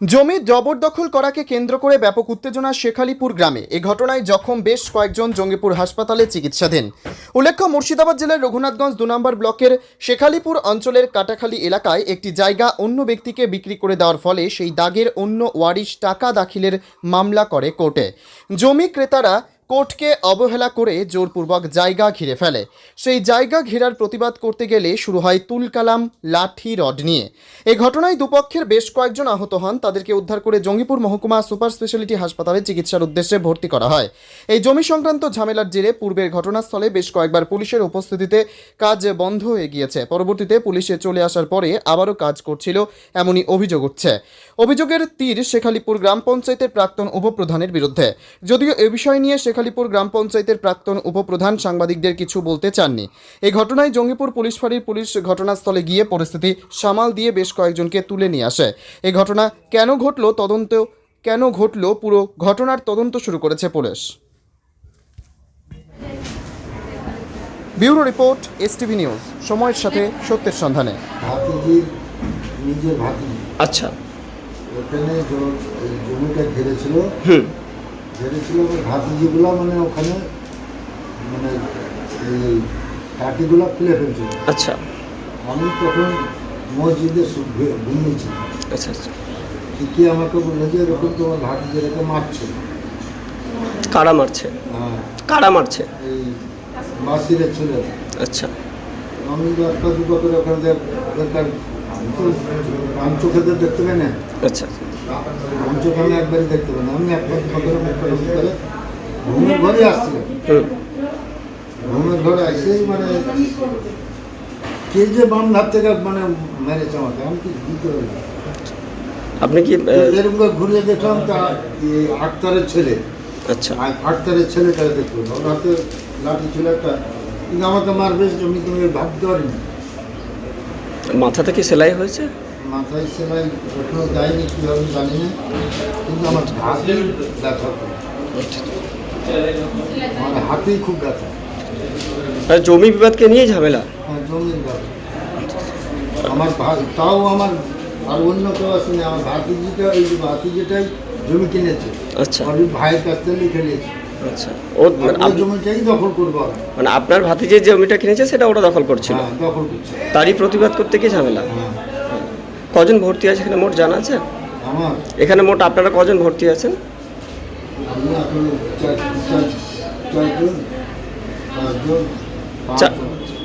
জমি জবরদখল করাকে কেন্দ্র করে ব্যাপক উত্তেজনা শেখালিপুর গ্রামে। এ ঘটনায় জখম বেশ কয়েকজন জঙ্গিপুর হাসপাতালে চিকিৎসাধীন। উল্লেখ্য, মুর্শিদাবাদ জেলার রঘুনাথগঞ্জ দু নম্বর ব্লকের শেখালিপুর অঞ্চলের কাটাখালি এলাকায় একটি জায়গা অন্য ব্যক্তিকে বিক্রি করে দেওয়ার ফলে সেই দাগের অন্য ওয়ারিশ টাকা দাখিলের মামলা করে কোর্টে। জমি ক্রেতারা কোর্টকে অবহেলা করে জোরপূর্বক জায়গা ঘিরে ফেলে। সেই জায়গা ঘেরার প্রতিবাদ করতে গেলে শুরু হয় তুলকালাম লাঠি রড নিয়ে। এই ঘটনায় দুপক্ষের বেশ কয়েকজন আহত হন। তাদেরকে উদ্ধার করে জঙ্গিপুর মহকুমা সুপার স্পেশালিটি হাসপাতালে চিকিৎসার উদ্দেশ্যে ভর্তি করা হয়। এই জমি সংক্রান্ত ঝামেলার জেরে পূর্বের ঘটনাস্থলে বেশ কয়েকবার পুলিশের উপস্থিতিতে কাজ বন্ধ হয়ে গিয়েছে। পরবর্তীতে পুলিশে চলে আসার পরে আবারও কাজ করছিল এমনই অভিযোগ উঠছে। অভিযোগের তীর শেখালিপুর গ্রাম পঞ্চায়েতের প্রাক্তন উপপ্রধানের বিরুদ্ধে। যদিও এ বিষয় নিয়ে শেখালিপুর গ্রাম পঞ্চায়েতের প্রাক্তন উপপ্রধান সাংবাদিকদের কিছু বলতে চাননি। এই ঘটনায় জঙ্গিপুর পুলিশ ফাঁড়ির পুলিশ ঘটনাস্থলে গিয়ে পরিস্থিতি সামাল দিয়ে বেশ কয়েকজনকে তুলে নিয়ে আসে। এই ঘটনা কেন ঘটল তদন্ত কেন ঘটল পুরো ঘটনার তদন্ত শুরু করেছে police. Bureau report STV news সময়ের সাথে সত্যের সন্ধানে। আচ্ছা। ওখানে জমিটা ঘিরেছিল। হুম। ঘিরেছিল ওই ভাতিজিগুলো মানে ওখানে মানে এই টাটিগুলো খুলে ফেলছিল। আচ্ছা। আমি তখন মসজিদে সু- ঘু- ঘুমিয়েছি আচ্ছা আচ্ছা। কি আমাকে বলল যে এরকম তোমার ভাতিজিরাকে মারছে। কারা মারছে? হ্যাঁ। কারা মারছে? এই বাসিরে ছিল। আচ্ছা। আমি একটা দুটো করে ওখানে আমি তো আমি চোখে দেখতে পাই না। আচ্ছা। একবারই দেখতে আমি একবার করে ঘুমের ঘরে আসছিলাম হুম। ঘুমের ঘরে মানে কে যে বাম ধার থেকে মানে মেরেছে আমাকে আমি কি বুঝতে পারি আপনি কি এরকম করে ঘুরিয়ে দেখলাম তা আক্তারের ছেলে। আচ্ছা। আক্তারের ছেলেটাকে দেখলাম ওর হাতে লাঠি ছিল একটা। কিন্তু আমাকে মারবে আমি তুমি ভাবতে পারিনি। মাথা থেকে সেলাই হয়েছে? মাথায় সেলাই এখনও যায়নি কীভাবে জানি না কিন্তু আমার হাতেই ব্যথা। আমার হাতেই খুব ব্যথা। আর জমি বিবাদকে নিয়ে ঝামেলা? হ্যাঁ জমির ব্যথা। আমার তাও আমার আর অন্য কেউ আসেনি আমার ভাতিজিটা এই ভাতিজিটাই জমি কিনেছে। আচ্ছা। আমি ভাইয়ের কাছ থেকে লিখে নিয়েছে। আচ্ছা। ও মানে জমিটাই দখল করব মানে আপনার ভাতিজে যে জমিটা কিনেছে সেটা ওটা দখল করছিল? হ্যাঁ দখল করছে। তারই প্রতিবাদ করতে গিয়ে ঝামেলা? হ্যাঁ। কজন ভর্তি আছে এখানে মোট জানা আছে? এখানে মোট আপনারা কজন ভর্তি আছেন?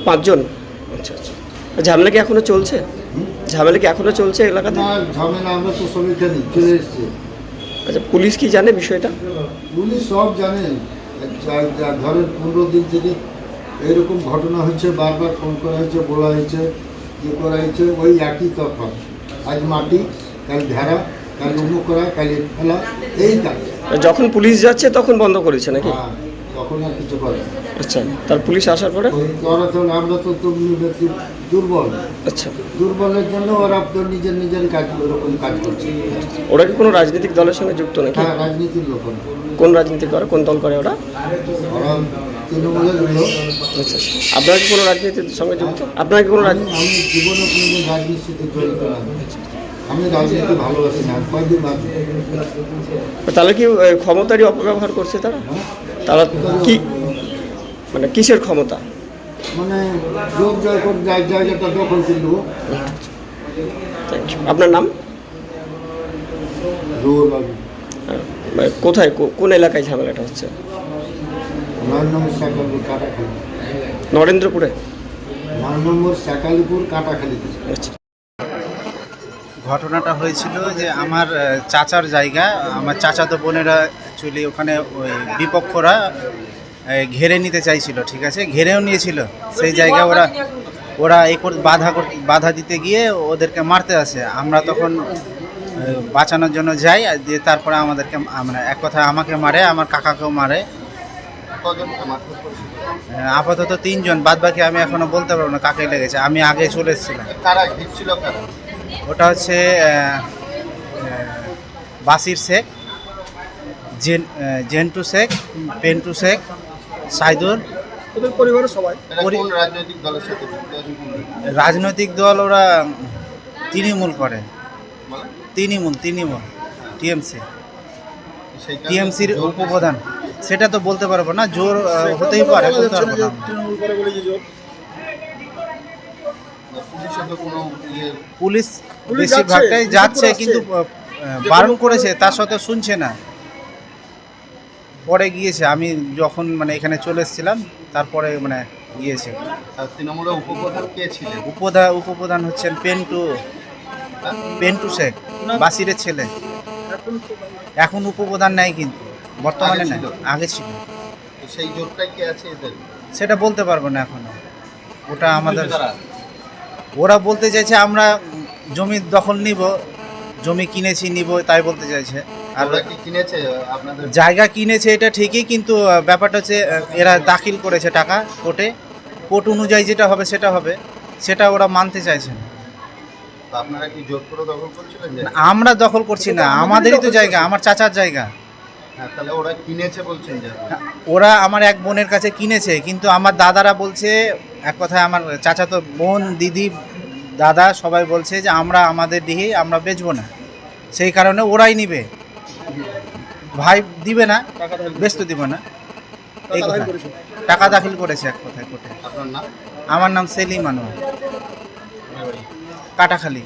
পাঁচজন আচ্ছা আচ্ছা। ঝামেলা কি এখনও চলছে? ঝামেলা কি এখনও চলছে এলাকাতে? ঝামেলা আমরা তো সব এখানে চলে এসছি। আচ্ছা পুলিশ কি জানে বিষয়টা? পুলিশ সব জানে। যা- যা- ধরেন পনেরো দিন থেকে এরকম ঘটনা হচ্ছে বারবার ফোন করা হয়েছে বলা হয়েছে ইয়ে করা হয়েছে ওই একই তফাৎ। আজ মাটি কাল ভেড়া কাল উমুক করা কাল ফেলা এই কাজ। যখন পুলিশ যাচ্ছে তখন বন্ধ করেছে নাকি? হ্যাঁ, তখন আর কিছু করে আচ্ছা তার পুলিশ আসার পরে? ওরা তো আমরা তো তো দুর্বল। আচ্ছা। দুর্বলের জন্য ওরা তো নিজের নিজের কাজ ওরকম কাজ করছে। ওরা কি কোনো রাজনৈতিক দলের সঙ্গে যুক্ত নাকি? হ্যাঁ রাজনীতির লোক কোন রাজনীতি করে কোন দল করে ওরা? ওরা তৃণমূলের লোক আচ্ছা আপনারা কি কোনো রাজনীতির সঙ্গে যুক্ত? আপনারা কি কোনো আমি আমি জীবনে কোনোদিন রাজনীতিতে জড়িত না। আমি রাজনীতি ভালোবাসি না কয়েকদিন তাহলে কি ক্ষমতারই অপব্যবহার করছে তারা? তারা কি মানে কিসের ক্ষমতা? মানে যোগ জয় করে জায়গাটা দখল করে দেবো Thank you. আপনার নাম? হ্যাঁ, মানে কোথায় কোন এলাকায় ঝামেলাটা হচ্ছে? নয় নম্বর শাকালিপুর কাটাখালি। নরেন্দ্রপুরে? নয় নম্বর শাকালিপুর কাটাখালিতে আচ্ছা। ঘটনাটা হয়েছিল যে আমার চাচার জায়গা আমার চাচাতো বোনেরা অ্যাকচুয়ালি ওখানে ওই বিপক্ষরা ঘেরে নিতে চাইছিল ঠিক আছে? ঘেরেও নিয়েছিল। সেই জায়গায় ওরা ওরা এই কর- বাধা বাধা দিতে গিয়ে ওদেরকে মারতে আসে। আমরা তখন বাঁচানোর জন্য যাই আর দিয়ে তারপরে আমাদেরকে মানে এক কথা আমাকে মারে আমার কাকাকেও মারে। আপাতত তিনজন বাদ বাকি আমি এখনও বলতে পারব না কাকে লেগেছে আমি আগে চলে এসেছিলাম। ওটা হচ্ছে বাসির শেখ জেন জেন্টু শেখ পেন্টু শেখ সাইদুর ওদের পরিবারের সবাই। রাজনৈতিক দলের সাথে রাজনৈতিক দল ওরা তৃণমূল করে। তৃণমূল তৃণমূল তিন ইমন টিএমসি টিএমসির উপপ্রধান। সেটা তো বলতে পারব না জোর হতেই পারে বলতে পারব না। পুলিশ বেশিরভাগটাই যাচ্ছে কিন্তু বারণ করেছে তার সত্ত্বেও শুনছে না। পরে গিয়েছে আমি যখন মানে এখানে চলে এসেছিলাম তারপরে মানে গিয়েছে। তৃণমূলের উপপ্রধান কে ছিলেন? উপপ্রধান উপপ্রধান হচ্ছেন পেন্টু পেন্টু শেখ বাসিরের ছেলে। এখন উপপ্রধান নেই কিন্তু। বর্তমানে আগে ছিল? আগে ছিল। তো সেই জোরটাই কে আছে এদের? সেটা বলতে পারব না এখনও। ওটা আমাদের তারা? ওরা বলতে চাইছে আমরা জমি দখল নিব জমি কিনেছি নিব তাই বলতে চাইছে। আর ওরা কি কিনেছে আপনাদের? জায়গা কিনেছে এটা ঠিকই কিন্তু আহ, ব্যাপারটা হচ্ছে আহ, এরা দাখিল করেছে টাকা কোর্টে। কোর্ট অনুযায়ী যেটা হবে সেটা হবে। সেটা ওরা মানতে চাইছে না। আপনারা কি জোর করে দখল করছিলেন? যে আমরা দখল করছি না। আমাদেরই তো জায়গা আমার চাচার জায়গা। তাহলে ওরা কিনেছে বলছেন যে। ওরা আমার এক বোনের কাছে কিনেছে কিন্তু আমার দাদারা বলছে এক কথায় আমার চাচাতো বোন দিদি দাদা সবাই বলছে যে আমরা আমাদের দিকে আমরা বেচবো না। সেই কারণে ওরাই নিবে। ভাই দিবে না ব্যস্ত দিবে না। এই কথা। টাকা দাখিল করেছে এক কথায় কোর্টে। আমার নাম সেলিম আনোয়ার। কাটাখালী।